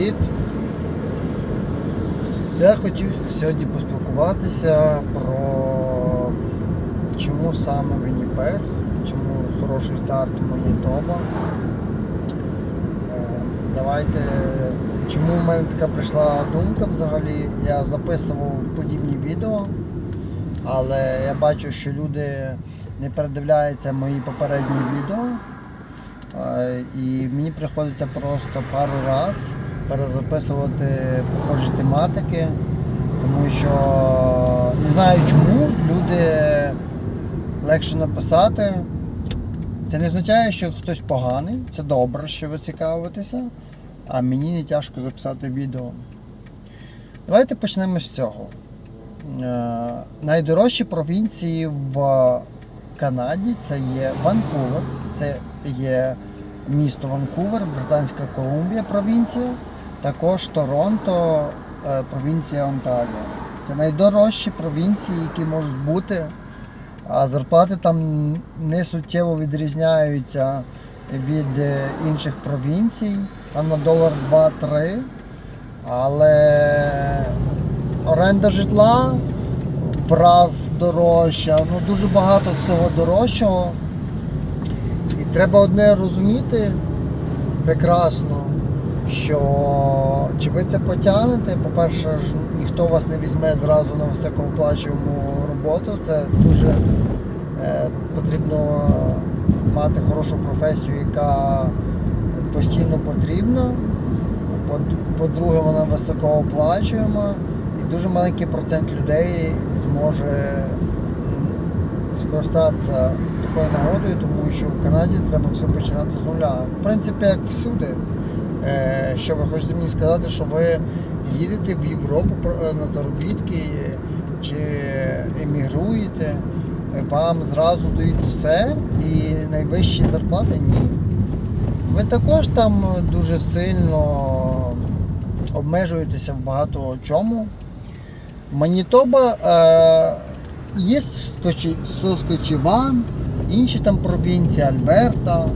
Привіт! Я хотів сьогодні поспілкуватися про чому саме Вінніпег, чому хороший старт у Манітоба. Е, Давайте, чому в мене така прийшла думка взагалі. Я записував подібні відео, але я бачу, що люди не передивляються мої попередні відео. Е, І мені приходиться просто пару раз перезаписувати похожі тематики, тому що не знаю чому люди легше написати. Це не означає, що хтось поганий, це добре, що ви цікавитеся, а мені не тяжко записати відео. Давайте почнемо з цього. Е, Найдорожчі провінції в Канаді це є Ванкувер, це є місто Ванкувер, Британська Колумбія провінція, також Торонто, е, провінція Онтаріо. Це найдорожчі провінції, які можуть бути. А зарплати там не суттєво відрізняються від е, інших провінцій. Там на долар 2-3. Але оренда житла в раз дорожча, ну дуже багато всього дорожчого. І треба одне розуміти прекрасно, що чи ви це потягнете, по-перше, ж ніхто вас не візьме зразу на високооплачувану роботу. Це дуже е, потрібно мати хорошу професію, яка постійно потрібна. По- По-друге, вона високооплачуєма і дуже маленький процент людей зможе скористатися такою нагодою, тому що в Канаді треба все починати з нуля. В принципі, як всюди. Е, Що ви хочете мені сказати, що ви їдете в Європу е, на заробітки чи емігруєте, вам зразу дають все і найвищі зарплати ні. Ви також там дуже сильно обмежуєтеся в багато чому. Манітоба е, є Скочі- Соскочеван, інші там провінції Альберта,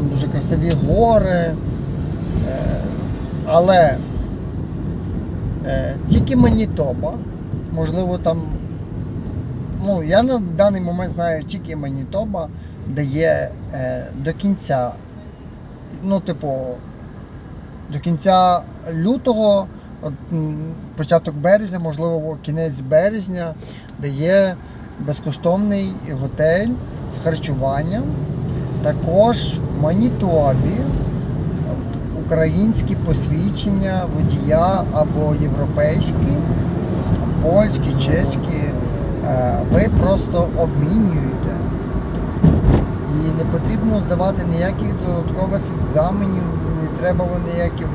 там дуже красиві гори. Е, але е, тільки Манітоба, можливо, там. Ну, я на даний момент знаю тільки Манітоба, де є е, до кінця, ну, типу, до кінця лютого, от, початок березня, можливо, кінець березня, де є безкоштовний готель з харчуванням. Також в Манітобі українські посвідчення водія або європейські, польські, чеські, е, ви просто обмінюєте. І не потрібно здавати ніяких додаткових екзаменів, не треба ніякі е,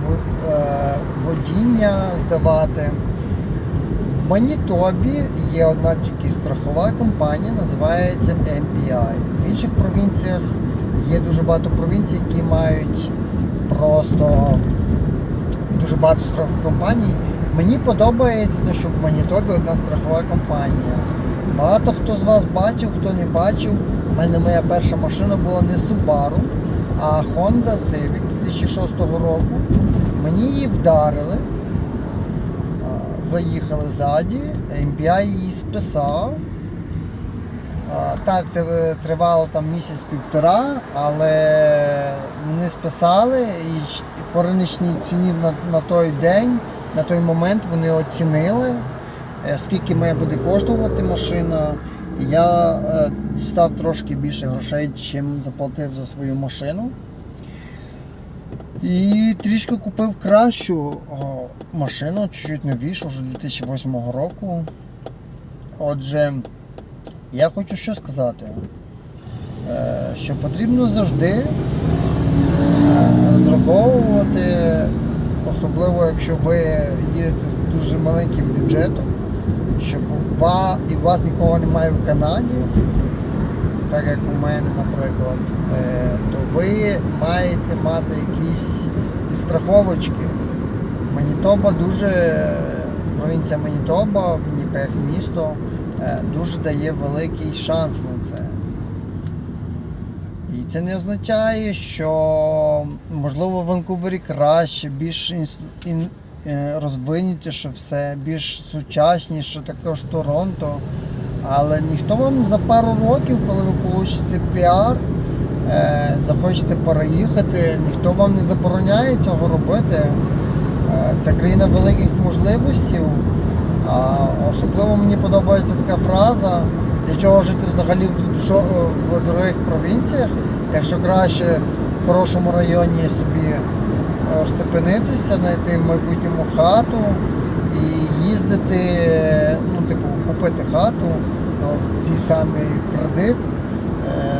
водіння здавати. В Манітобі є одна тільки страхова компанія, називається MPI. В інших провінціях є дуже багато провінцій, які мають просто дуже багато страхових компаній. Мені подобається, що в Манітобі одна страхова компанія. Багато хто з вас бачив, хто не бачив. У мене моя перша машина була не Subaru, а Honda Civic 2006 року. Мені її вдарили, заїхали ззаді, MPI її списав. Так, це тривало там місяць-півтора, але не списали і по риночній ціні на, на той день, на той момент вони оцінили, е, скільки має буде коштувати машина. Я е, дістав трошки більше грошей, чим заплатив за свою машину. І трішки купив кращу машину, чуть-чуть новішу, вже 2008 року. Отже, я хочу що сказати, Е, що потрібно завжди е, розраховувати, особливо якщо ви їдете з дуже маленьким бюджетом, щоб у і у вас нікого немає в Канаді, так як у мене, наприклад, е, то ви маєте мати якісь підстраховочки. Манітоба дуже, провінція Манітоба, Вінніпег місто, дуже дає великий шанс на це. І це не означає, що можливо в Ванкувері краще, більш ін- е, розвинутіше все, більш сучасніше, також Торонто. Але ніхто вам за пару років, коли ви получите піар, е, захочете переїхати, ніхто вам не забороняє цього робити. Е, Це країна великих можливостей. А особливо мені подобається така фраза, для чого жити взагалі в, в дорогих провінціях, якщо краще в хорошому районі собі е, остепенитися, знайти в майбутньому хату і їздити, е, ну, типу, купити хату е, в цей самий кредит е,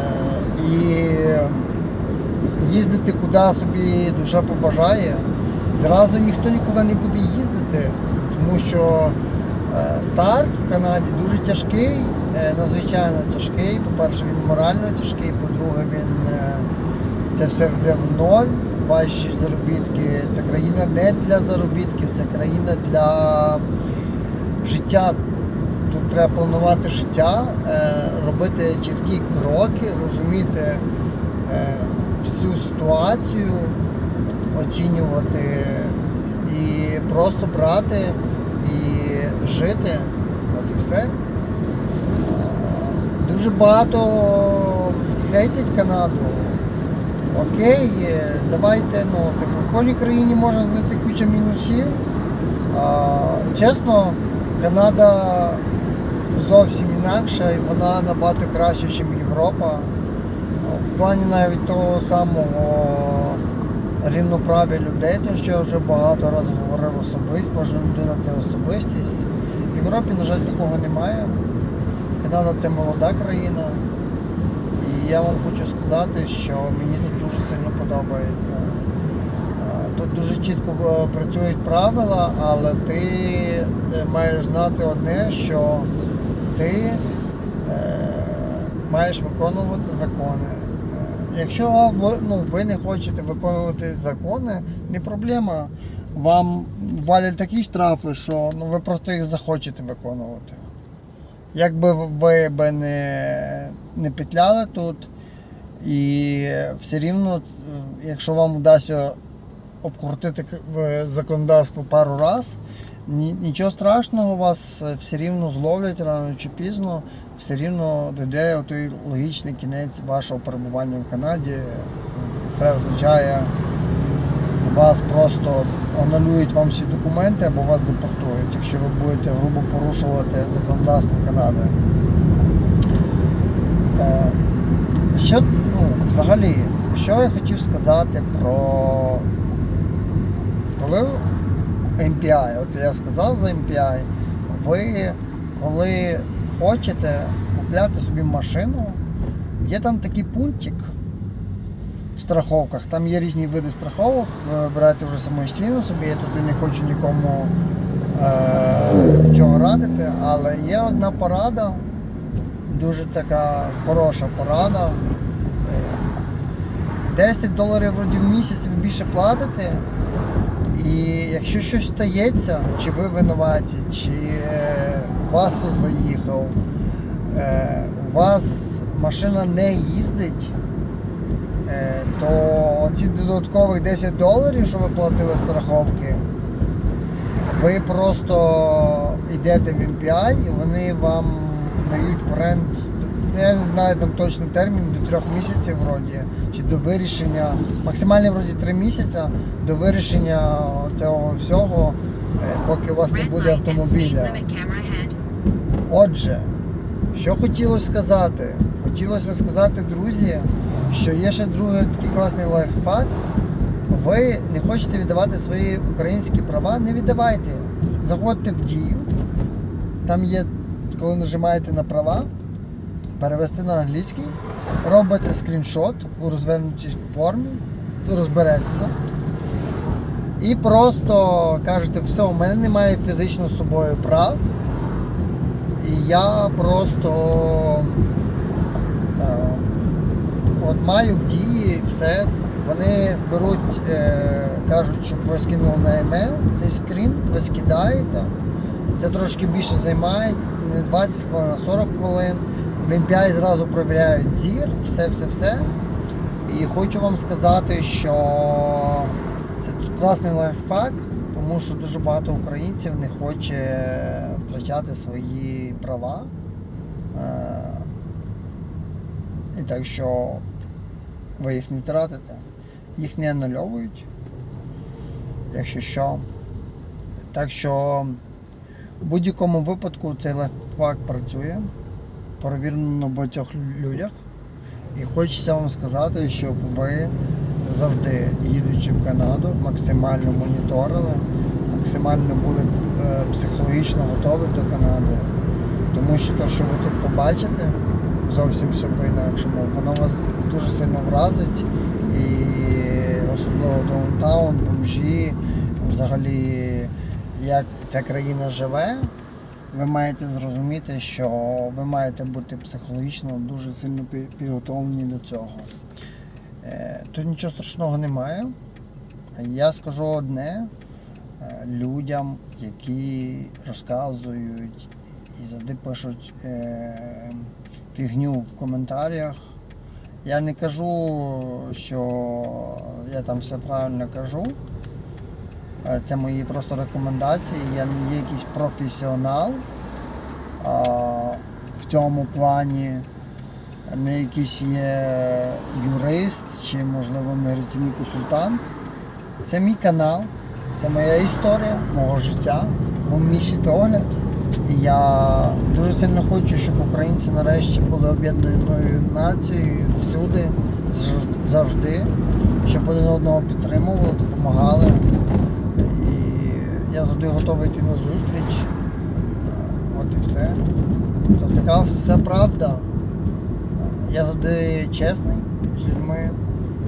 і їздити куди собі душа побажає. Зразу ніхто нікуди не буде їздити, тому що е, старт в Канаді дуже тяжкий, е, надзвичайно тяжкий. По-перше, він морально тяжкий, по-друге, він е, це все йде в ноль. Ваші заробітки. Це країна не для заробітків, це країна для життя. Тут треба планувати життя, е, робити чіткі кроки, розуміти е, всю ситуацію, оцінювати і просто брати і жити. От і все. Е, Дуже багато хейтять Канаду. Окей, давайте, ну, типу, в кожній країні можна знайти куча мінусів. А, чесно, Канада зовсім інакша і вона набагато краще, ніж Європа. В плані навіть того самого рівноправ'я людей, то що я вже багато разів говорив особисто, кожна людина це особистість. В Європі, на жаль, такого немає. Канада це молода країна. І я вам хочу сказати, що мені тут дуже сильно подобається. Тут дуже чітко е, працюють правила, але ти е, маєш знати одне, що ти е, маєш виконувати закони. Якщо ви, ну, ви не хочете виконувати закони, не проблема. Вам валять такі штрафи, що ну, ви просто їх захочете виконувати. Якби ви би не, не петляли тут, і все рівно, якщо вам вдасться обкрутити законодавство пару раз, нічого страшного, вас е, все рівно зловлять рано чи пізно, все рівно дійде той логічний кінець вашого перебування в Канаді. Це означає, вас просто анулюють вам всі документи або вас депортують, якщо ви будете грубо порушувати законодавство Канади. Е, Що, ну, взагалі, що я хотів сказати про коли MPI, от я сказав за MPI, ви коли хочете купляти собі машину, є там такий пунктик страховках, там є різні види страховок, ви вже самостійно собі, я тут не хочу нікому е, нічого радити, але є одна порада, дуже така хороша порада. 10 доларів вроді в місяць ви більше платите. І якщо щось стається, чи ви винуваті, чи е, вас тут заїхав, е, у вас машина не їздить, то ці додаткових 10 доларів, що ви платили страховки, ви просто йдете в MPI і вони вам дають в рент, ну, я не знаю там точний термін, до трьох місяців вроді, чи до вирішення, максимально вроді три місяці до вирішення цього всього, е, поки у вас не буде автомобіля. Отже, що хотілося сказати? Хотілося сказати, друзі, що є ще другий такий класний лайфхак. Ви не хочете віддавати свої українські права, не віддавайте. Заходьте в дію. Там є, коли нажимаєте на права, перевести на англійський, робите скріншот у розвернутій формі, розберетеся. І просто кажете, все, у мене немає фізично з собою прав. І я просто е, от маю в дії все. Вони беруть, е, кажуть, щоб ви скинули на емейл цей скрін, ви скидаєте. Це трошки більше займає, не 20 хвилин, а 40 хвилин. В MPI зразу перевіряють зір, все-все-все. І хочу вам сказати, що це класний лайфхак, тому що дуже багато українців не хоче втрачати свої права. Е, І так що ви їх не втратите. Їх не анульовують, якщо що. Так що в будь-якому випадку цей лайфхак працює, перевірено на багатьох людях. І хочеться вам сказати, щоб ви завжди, їдучи в Канаду, максимально моніторили, максимально були е, психологічно готові до Канади. Тому що те, що ви тут побачите, зовсім все по-інакшому, воно вас дуже сильно вразить. І особливо даунтаун, бомжі, взагалі, як ця країна живе, ви маєте зрозуміти, що ви маєте бути психологічно дуже сильно підготовлені до цього. Е, Тут нічого страшного немає. Я скажу одне е, людям, які розказують і завжди пишуть е, фігню в коментарях. Я не кажу, що я там все правильно кажу. Е, Це мої просто рекомендації. Я не є якийсь професіонал а, в цьому плані. Не якийсь є юрист чи, можливо, міграційний консультант. Це мій канал, це моя історія, мого життя, мій світогляд. Я дуже сильно хочу, щоб українці нарешті були об'єднаною нацією всюди, завжди, щоб один одного підтримували, допомагали. І я завжди готовий йти на зустріч. От і все. То така вся правда. Я завжди чесний з людьми,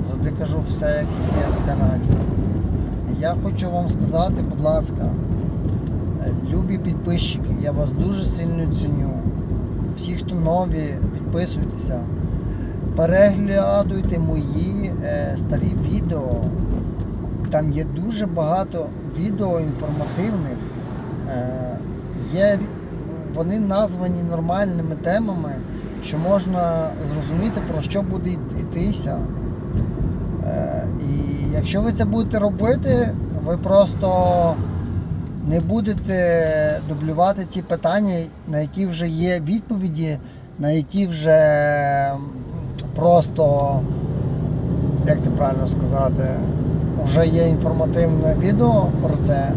завжди кажу все, як є в Канаді. Я хочу вам сказати, будь ласка, любі підписчики, я вас дуже сильно ціню. Всі, хто нові, підписуйтеся, переглядуйте мої е, старі відео. Там є дуже багато відео інформативних. Е, є, вони названі нормальними темами, що можна зрозуміти, про що буде йтися. Е, і якщо ви це будете робити, ви просто не будете дублювати ті питання, на які вже є відповіді, на які вже просто, як це правильно сказати, вже є інформативне відео про це.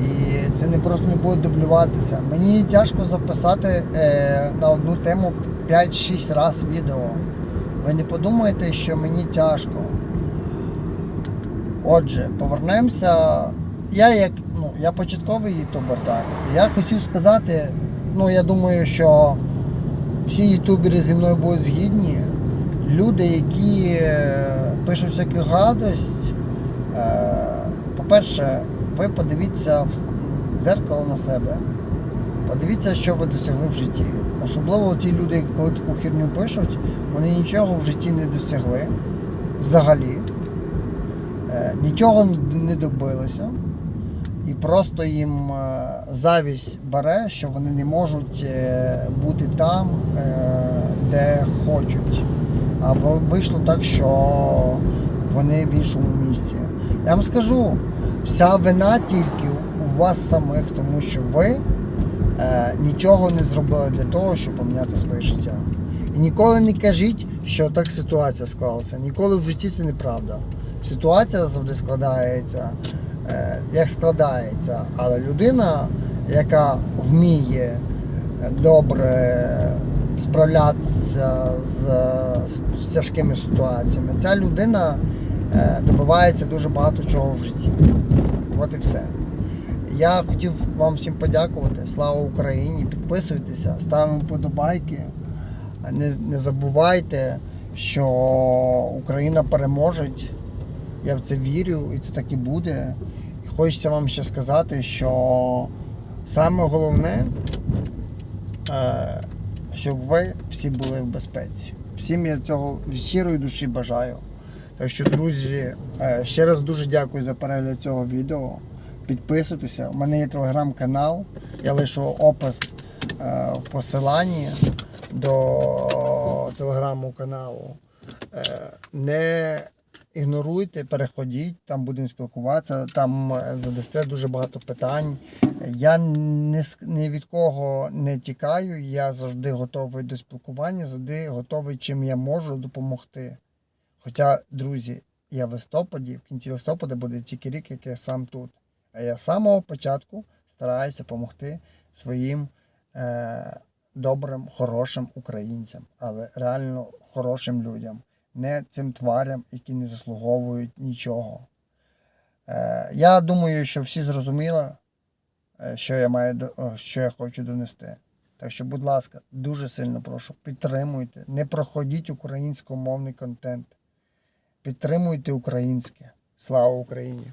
І це не просто не буде дублюватися. Мені тяжко записати е, на одну тему 5-6 разів відео. Ви не подумайте, що мені тяжко. Отже, повернемося. Я як ну, я початковий ютубер, так. Я хотів сказати, ну я думаю, що всі ютубери зі мною будуть згідні. Люди, які е, пишуть всяку гадость, е, по-перше, ви подивіться в дзеркало на себе. Подивіться, що ви досягли в житті. Особливо ті люди, коли таку херню пишуть, вони нічого в житті не досягли взагалі. Е, Нічого не добилися. І просто їм е, завість бере, що вони не можуть е, бути там, е, де хочуть. А вийшло так, що вони в іншому місці. Я вам скажу, вся вина тільки у вас самих, тому що ви нічого не зробили для того, щоб поміняти своє життя. І ніколи не кажіть, що так ситуація склалася. Ніколи в житті це неправда. Ситуація завжди складається, як складається, але людина, яка вміє добре справлятися з, з тяжкими ситуаціями, ця людина е, добивається дуже багато чого в житті. От і все. Я хотів вам всім подякувати. Слава Україні! Підписуйтеся, ставимо вподобайки. Не, не забувайте, що Україна переможе. Я в це вірю і це так і буде. І хочеться вам ще сказати, що саме головне, е, щоб ви всі були в безпеці. Всім я цього щирої душі бажаю. Так що, друзі, е, ще раз дуже дякую за перегляд цього відео. Підписуйтеся. У мене є телеграм-канал. Я лишу опис е, в посиланні до телеграму каналу. Не ігноруйте, переходіть, там будемо спілкуватися, там е, задасте дуже багато питань. Я не, ні від кого не тікаю, я завжди готовий до спілкування, завжди готовий, чим я можу допомогти. Хоча, друзі, я в листопаді, в кінці листопада буде тільки рік, як я сам тут. А я з самого початку стараюся допомогти своїм е, добрим, хорошим українцям, але реально хорошим людям, не цим тварям, які не заслуговують нічого. Е, я думаю, що всі зрозуміли, е, що я маю що я хочу донести. Так що, будь ласка, дуже сильно прошу, підтримуйте, не проходіть українськомовний контент. Підтримуйте українське. Слава Україні!